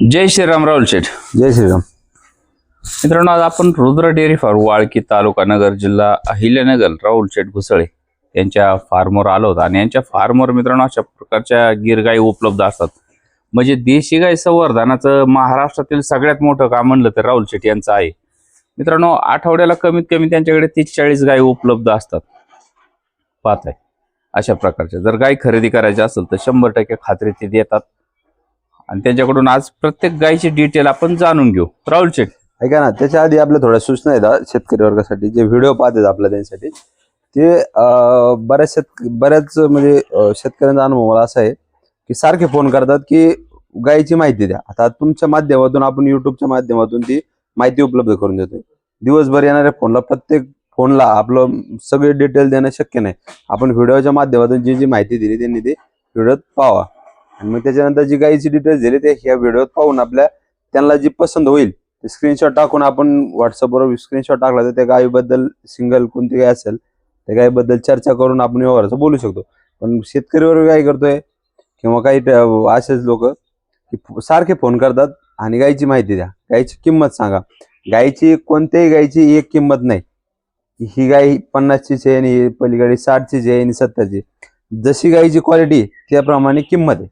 जय श्रीराम राहुल शेठ. जय श्रीराम. मित्रांनो आज आपण रुद्र डेअरी फार्म वाळकी तालुका नगर जिल्हा अहिल्यानगर राहुल शेठ घुसळे यांच्या फार्मवर आलो होतो. आणि यांच्या फार्मवर मित्रांनो अशा प्रकारच्या गिरगाई उपलब्ध असतात. म्हणजे देशी गाय संवर्धनाचं महाराष्ट्रातील सगळ्यात मोठं काम म्हणलं तर राहुल शेठ यांचं आहे. मित्रांनो आठवड्याला कमीत कमी त्यांच्याकडे तीस चाळीस गायी उपलब्ध असतात. पाहत आहे अशा प्रकारच्या. जर गाय खरेदी करायची असेल तर शंभर टक्के खात्री ते देतात. आणि त्यांच्याकडून आज प्रत्येक गायची डिटेल आपण जाणून घेऊ. राहुल शेठ ऐका ना त्याच्या आधी आपल्या थोड्या सूचना येतात शेतकरी वर्गासाठी जे व्हिडिओ पाहतात आपल्या त्यांच्यासाठी. ते अं, बऱ्याच शेत बऱ्याच म्हणजे अं, शेतकऱ्यांचा अनुभव मला असा आहे की सारखे फोन करतात की गायची माहिती द्या. आता तुमच्या माध्यमातून आपण युट्यूबच्या माध्यमातून ती माहिती उपलब्ध करून देतोय. दिवसभर येणाऱ्या फोनला प्रत्येक फोनला आपलं सगळे डिटेल देणं शक्य नाही. आपण व्हिडिओच्या माध्यमातून जी जी माहिती दिली त्यांनी ती व्हिडिओत पाहावा आणि मग त्याच्यानंतर जी गाईची डिटेल्स दिली ते ह्या व्हिडिओत पाहून आपल्या त्यांना जी पसंत होईल ते स्क्रीनशॉट टाकून आपण व्हॉट्सअपवर स्क्रीनशॉट टाकला तर त्या गायीबद्दल सिंगल कोणती गाय असेल त्या गायीबद्दल चर्चा करून आपण व्यवहाराचं बोलू शकतो. पण शेतकरीवर काय करतोय किंवा काही असेच लोक सारखे फोन करतात आणि गायीची माहिती द्या. गायीची किंमत सांगा. गायीची कोणत्याही गायीची एक किंमत नाही. ही गाय पन्नासचीच आहे आणि ही पलीकडे साठचीच आहे आणि सत्तरची. जशी गायीची क्वालिटी त्याप्रमाणे किंमत आहे.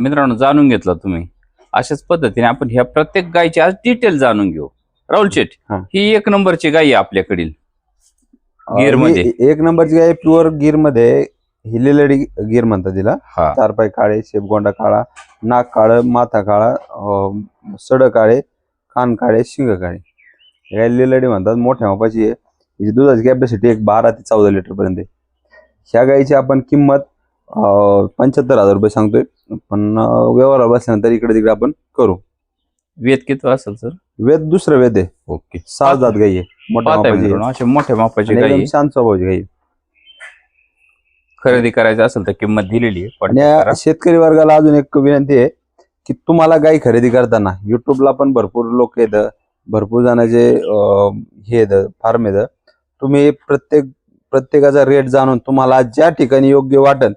मित्रांनो जाणून घेतलं तुम्ही. अशाच पद्धतीने आपण ह्या प्रत्येक गायची आज डिटेल जाणून घेऊ. राहुल शेठ हा. ही एक नंबरची गाय आहे आपल्याकडील. अं, गिरमध्ये. ही एक नंबरची गाय प्युअर गिरमध्ये हिलेलडी गिर म्हणतात तिला. हा. चार पाय काळे शेपगोंडा काळा नाक काळं माथा काळा अं, सड काळे कान काळे शिंग काळे. ही गाय लिलडी म्हणतात मोठ्या मापाची आहे. हिची दुधाची कॅपॅसिटी एक बारा ते चौदा लिटर पर्यंत आहे. ह्या गायीची आपण किंमत पंच्याहत्तर हजार रुपये सांगतोय. पण व्यवहार बसल्यानंतर इकडे तिकडे आपण करू. वेद किती असेल सर वेद दुसरं वेद आहे. ओके. सहा जात गाई आहे. मोठ्या पाहताय मापाची आहे. मित्रांनो अशा मोठ्या मापाची आणि गाय एकदम आहे. शांत स्वभावाची गाई आहे. खरेदी करायची असेल तर किंमत दिलेली आहे. आणि contact या करा. शेतकरी वर्गाला अजून एक विनंती आहे की तुम्हाला गाई खरेदी करताना युट्यूबला पण भरपूर लोक येत. भरपूर जणांचे अं, हे येतं फार्म येतं. तुम्ही प्रत्येक प्रत्येकाचा रेट जाणून तुम्हाला ज्या ठिकाणी योग्य वाटेल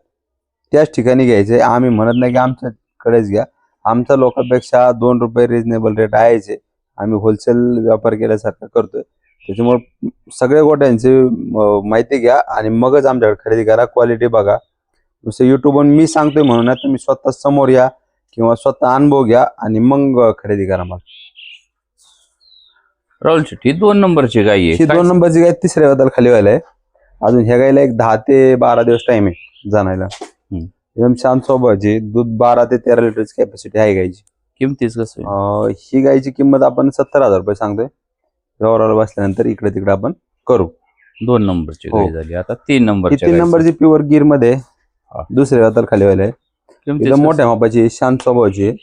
त्याच ठिकाणी घ्यायचे. आम्ही म्हणत नाही की आमच्याकडेच घ्या. आमच्या लोकांपेक्षा दोन रुपये रिजनेबल रेट आहेचे. आम्ही होलसेल व्यापार केल्यासारखं करतोय. त्याच्यामुळे सगळ्या गोट्यांची माहिती घ्या आणि मगच आमच्याकडे खरेदी करा. क्वालिटी बघा. नुसतं युट्यूबवर मी सांगतोय म्हणून तुम्ही स्वतः समोर या किंवा स्वतः अनुभव घ्या आणि मग खरेदी करा मग राहुल ही दोन नंबरची गाय ही आहे दोन नंबरची गाय तिसऱ्या वेळाला खाली व्हायला आहे. अजून ह्या गायला एक दहा ते बारा दिवस टाइम आहे जाणायला. एकदम शांत स्वभावाची दूध बारा ते तेरा लिटरची कॅपॅसिटी आहे गायची किमतीच कसं? अं, ही गायची किंमत आपण सत्तर हजार रुपये सांगतोय व्यवहाराला बसल्यानंतर इकडे तिकडे आपण करू दोन नंबरची हो. गाय झाली आता तीन ही नंबरची तीन नंबरची प्युअर गिरमध्ये. दुसऱ्या वेळाला खाली व्हायला आहे एकदम मोठ्या मापाची आहे, शांत स्वभावाची आहे.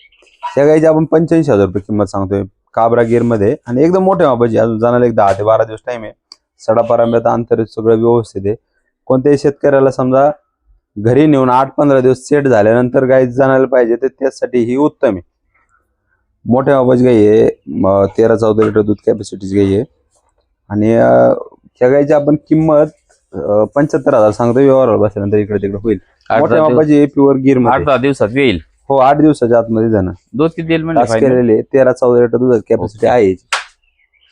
त्या गायची आपण पंच्याऐंशी हजार रुपये किंमत सांगतोय काबरा गिरमध्ये आणि एकदम मोठ्या मापाची आहे. अजून जाण्याला एक दहा ते बारा दिवस टाइम आहे सडापारांब्यात अंतर सगळं व्यवस्थित आहे कोणत्याही शेतकऱ्याला समजा घरी नेऊन आठ पंधरा दिवस सेट झाल्यानंतर गाय जाणायला पाहिजे तर त्यासाठी ही उत्तम आहे. मोठ्या मापाची गाई आहे तेरा चौदा लिटर दूध कॅपॅसिटीची गाई आहे. आणि ह्या गायची आपण किंमत पंच्याहत्तर हजार सांगतोय व्यवहार बसल्यानंतर इकडे तिकडे होईल मोठ्या मापाची प्युअर गिर आठ दहा दिवसात येईल. हो आठ दिवसाच्या आतमध्ये जाणं दूध किती म्हणजे? केलेले तेरा चौदा लिटर दुधाची कॅपॅसिटी. आहे.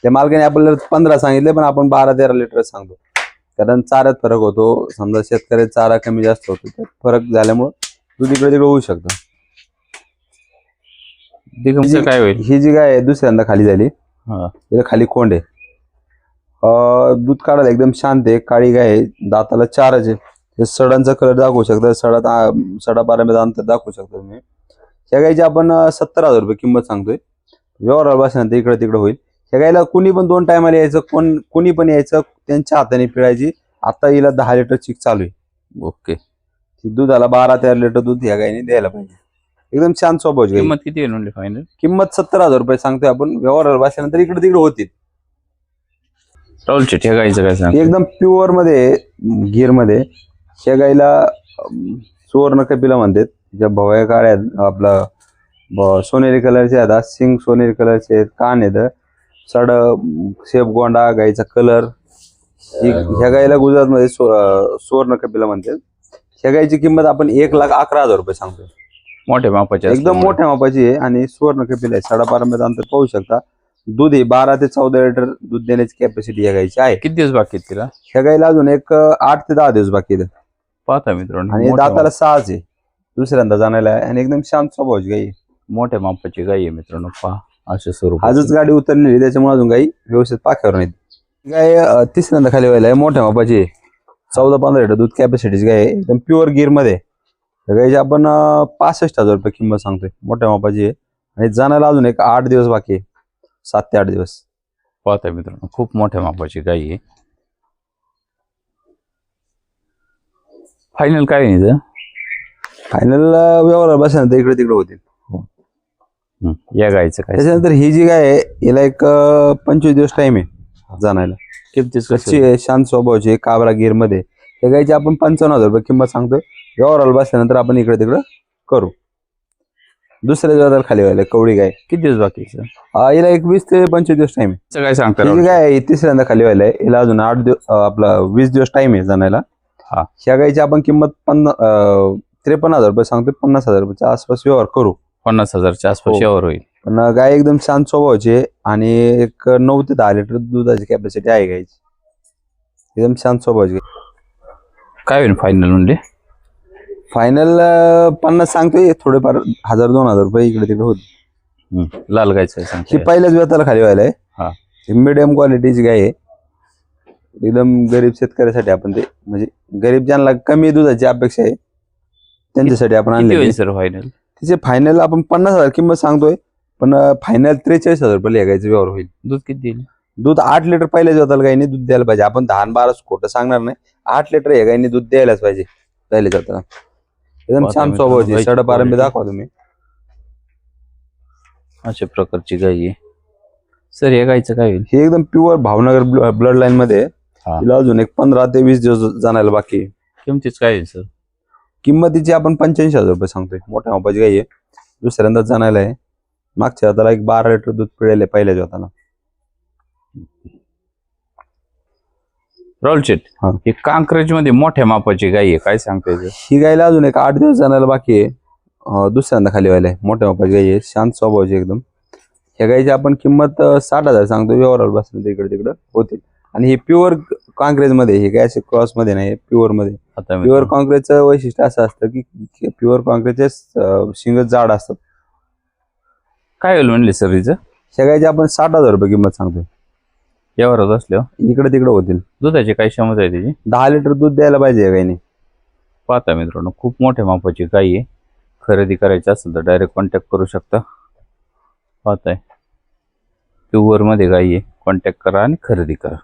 त्या मालकाने आपल्याला पंधरा सांगितले पण आपण बारा तेरा लिटर सांगतो. कारण चाऱ्यात फरक होतो. समजा शेतकऱ्याचा चारा कमी जास्त होतो तर फरक झाल्यामुळं दूध इकडे तिकडे होऊ शकतं. काय होईल? ही जी गाय आहे दुसऱ्यांदा खाली झाली. हा. तिला खाली कोंड आहे. अं, दूध काढायला एकदम शांत आहे. काळी गाय आहे. दाताला चारच आहे. हे सडांचा कलर दाखवू शकता. सडात आ- सडा पाऱ्यामध्ये अंतर दाखवू शकता तुम्ही. ह्या गायची आपण सत्तर हजार रुपये किंमत सांगतोय. व्यवहार बसल्यानंतर इकडे तिकडे होईल. ह्या गायला कुणी पण दोन टायमाला यायचं कोण कुणी पण यायचं त्यांच्या हाताने पिळायची. आता हिला दहा लिटर चिक चालू आहे. ओके. दुधाला बारा तेरा लिटर दूध ह्या गायने द्यायला पाहिजे. एकदम स्वभावाची गाय. किंमत किती येईल म्हणजे फायनल किंमत सत्तर हजार रुपये सांगतोय आपण. व्यवहार बसल्यानंतर इकडे तिकडे होतील. ह्या गायचं काय सांग एकदम प्युअरमध्ये गिरमध्ये ह्या गाईला सुवर्ण कपिला म्हणतात. ज्या भवया काळ्या आपला सोनेरी कलरचे आहेत सिंग सोनेरी कलरचे आहेत कान आहेत. सड शेप गोंडा गाईचा कलर. ह्या गाईला गुजरातमध्ये सु- अं, सुवर्ण कपिला म्हणतात. ह्या गाईची किंमत आपण एक लाख अकरा हजार रुपये सांगतो मोठ्या मापाचे एकदम. मोठ्या मापाची आहे आणि सुवर्ण कपिल आहे. साडेबारा अंतर पाहू शकता. दूध आहे बारा ते चौदा लिटर दूध देण्याची कॅपॅसिटी या गायची आहे. किती दिवस बाकी आहेत तिला? ह्या गाईला अजून एक आठ ते दहा दिवस बाकी आहेत. पाहता मित्रांनो आणि दाताला सहाच आहे. दुसऱ्यांदा जाण्याला आहे आणि एकदम शांत स्वभावाची गाई मोठ्या मापाची गाई आहे मित्रांनो पहा. अशा स्वरूप आजच गाडी उतरलेली आहे, त्याच्यामुळे अजून गाई व्यवस्थित पाख्यावर नाहीत गाय अं, तिसऱ्यांदा खाली व्हायला आहे मोठ्या मापाची आहे. चौदा पंधरा लिटर दूध कॅपॅसिटीची गाय आहे. एकदम प्युअर गिरमध्ये आहे. त्या गाईची आपण अं, पासष्ट हजार रुपये किंमत सांगतोय. मोठ्या मापाची आहे. आणि जाण्याला अजून एक आठ दिवस बाकी आहे. सात ते आठ दिवस. पाहता मित्रांनो खूप मोठ्या मापाची गाई आहे. फायनल काय आहे हिचं? फायनल व्यवहार बसल्यानंतर इकडे तिकडे होतील. या गाईचं काय? त्याच्यानंतर ही जी गाय आहे याला एक अं, पंचवीस दिवस टाइम आहे जाण्याला. किमतीच कच्ची कशी आहे? शांत स्वभावाची आहे, काबरा गिरमध्ये त्या गायची आपण पंचावन्न हजार रुपये किंमत सांगतोय. व्यवहाराला बसल्यानंतर आपण इकडे तिकडे करू. दुसऱ्या दिवसाला खाली व्हायला कवडी गाय. किती दिवस बाकी आहे? अं, हिला एक वीस ते पंचवीस दिवस टाइम आहे. काय सांगता ही जी राहुल? गाय आहे ही तिसऱ्यांदा खाली व्हायला आहे. हिला अजून आठ दिवस अं, आपला वीस दिवस टाइम आहे जाण्याला. हा. ह्या गायची आपण किंमत पन्नास त्रेपन्न हजार रुपये सांगतोय पन्नास हजार रुपयाच्या आसपास व्यवहार करू. पन्नास हजारच्या आसपास हो. यावर होईल. पण गाय एकदम शांत स्वभावाची आहे आणि एक नऊ ते दहा लिटर दुधाची कॅपॅसिटी आहे गायची. एकदम शांत स्वभावाची. काय होईल फायनल म्हणजे? फायनल पन्नास सांगतोय थोडेफार हजार दोन हजार रुपये इकडे तिकडे होते लाल गायचं ही सांगता पहिल्याच व्यताला खाली व्हायला हा. आहे मिडियम क्वालिटीची गाय आहे. एकदम गरीब शेतकऱ्यासाठी आपण ते म्हणजे गरीब ज्यांना कमी दुधाची अपेक्षा आहे त्यांच्यासाठी आपण किती आणले होईल सर फायनल तिचे फायनल आपण पन्नास हजार किंमत सांगतोय पण फायनल त्रेचाळीस हजार रुपये गायचं व्यवहार होईल. दूध किती देईल? दूध आठ लिटर पहिल्याच व्यताला गायने दूध द्यायला पाहिजे. आपण दहा बारा खोटं सांगणार नाही. आठ लिटर या गायने दूध द्यायलाच पाहिजे पहिल्या जाताना एकदम छान स्वभावाची गायची quality. दाखवा तुम्ही. अशा प्रकारची गाई आहे. सर या गाईचं काय होईल? ही एकदम प्युअर भावनगर ब्लड लाईन मध्ये. हा. तिला अजून एक पंधरा ते वीस दिवस जाण्याला बाकी. किमतीच काय होईल सर? किंमतीची आपण पंच्याऐंशी हजार रुपये सांगतोय. मोठ्या मापाची गाई आहे. दुसऱ्यांदा जाण्याला आहे. मागच्या हाताला एक बारा लिटर दूध पिळेल पहिल्याच हाताला राहुल शेट हा. ही कांक्रेजमध्ये मोठ्या मापाची गाई आहे. काय सांगता येतं ही गायला अजून एक आठ दिवस जाण्याला बाकी आहे. अं, दुसऱ्यांदा खाली व्हायला आहे. मोठ्या मापाची गाई आहे. शांत स्वभावाची एकदम. ह्या गायची आपण किंमत अं, साठ हजार सांगतो व्यवहाराला बसलं तर इकडे तिकडे होतील. आणि हे प्युअर काँग्रेस मध्ये हे काय असे क्रॉसमध्ये नाही प्युअरमध्ये. आता मी प्युअर काँग्रेसचं वैशिष्ट्य असं असतं की प्युअर काँग्रेसचे शिंग जाड असतात. काय होईल म्हणले सर हिचं गायची आपण साठ हजार रुपये किंमत सांगतोय. यावरच असल्यावर? इकडे तिकडे होतील. दुधाची काय क्षमता आहे त्याची दहा लिटर दूध द्यायला पाहिजे या गायने पाहता मित्रांनो खूप मोठ्या मापाची गाई आहे. खरेदी करायची असेल तर डायरेक्ट कॉन्टॅक्ट करू शकता. पाहताय. प्युअरमध्ये गाई आहे. कॉन्टॅक्ट करा आणि खरेदी करा.